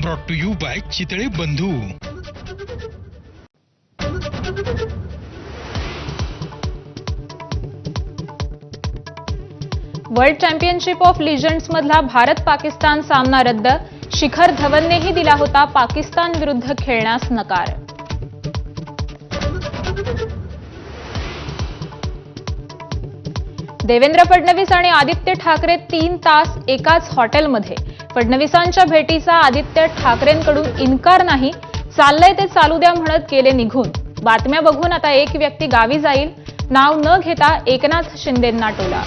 Brought to you by Chitale Bandhu world championship of लिजंड्स मधला भारत पाकिस्तान सामना रद्द. शिखर धवननेही दिला होता पाकिस्तान विरुद्ध खेळण्यास नकार. देवेंद्र फडणवीस आणि आदित्य ठाकरे तीन तास एकाच हॉटेलमध्ये. फडणवीसांच्या भेटीचा आदित्य ठाकरेंकडून इन्कार नाही चाललंय ते चालू द्या म्हणत गेले निघून. बातम्या बघून आता एक व्यक्ती गावी जाईल नाव न घेता एकनाथ शिंदेंना टोला.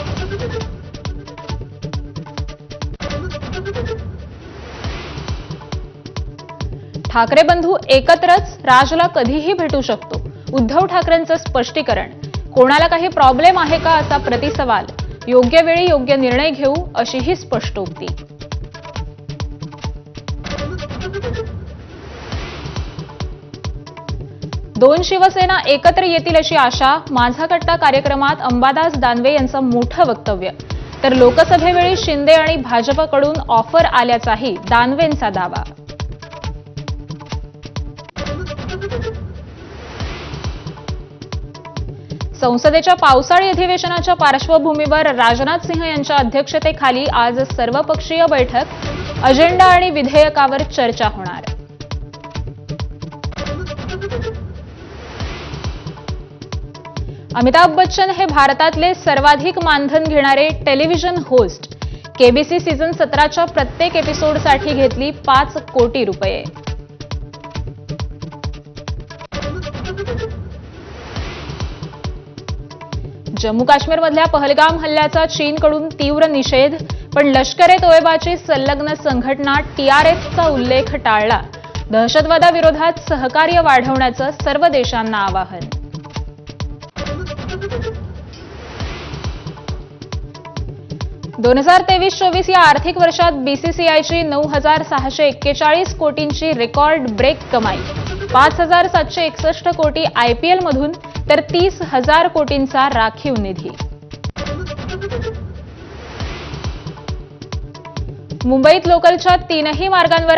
ठाकरे बंधू एकत्रच राजला कधीही भेटू शकतो. उद्धव ठाकरेंचं स्पष्टीकरण कोणाला काही प्रॉब्लेम आहे का असा प्रतिसवाल? योग्य वेळी योग्य निर्णय घेऊ अशीही स्पष्टोक्ती दोन शिवसेना एकत्र येतील अशी आशा माझा कट्टा कार्यक्रमात अंबादास दानवे यांचं मोठं वक्तव्य. तर लोकसभेवेळी शिंदे आणि भाजपकडून ऑफर आल्याचाही दानवेंचा दावा. संसदेच्या पावसाळी अधिवेशनाच्या पार्श्वभूमीवर राजनाथ सिंह यांच्या अध्यक्षतेखाली आज सर्वपक्षीय बैठक. अजेंडा आणि विधेयकावर चर्चा होणार. अमिताभ बच्चन हे भारतातले सर्वाधिक मानधन घेणारे टेलिव्हिजन होस्ट. केबीसी सीझन सतराच्या प्रत्येक एपिसोडसाठी घेतली पाच कोटी रुपये. जम्मू काश्मीरमधल्या पहलगाम हल्ल्याचा चीनकडून तीव्र निषेध पण लष्कर ए तोयबाची संलग्न संघटना टीआरएसचा उल्लेख टाळला. दहशतवादाविरोधात सहकार्य वाढवण्याचं सर्व देशांना आवाहन. दोन हजार तेवीस चोवीस या आर्थिक वर्षात बीसीसीआयची नऊ हजार सहाशे एक्केचाळीस कोटींची रेकॉर्ड ब्रेक कमाई. पाच हजार सातशे एकसष्ट कोटी आयपीएलमधून तर तीस हजार कोटींचा राखीव निधी. मुंबईत लोकलच्या तीनही मार्गांवर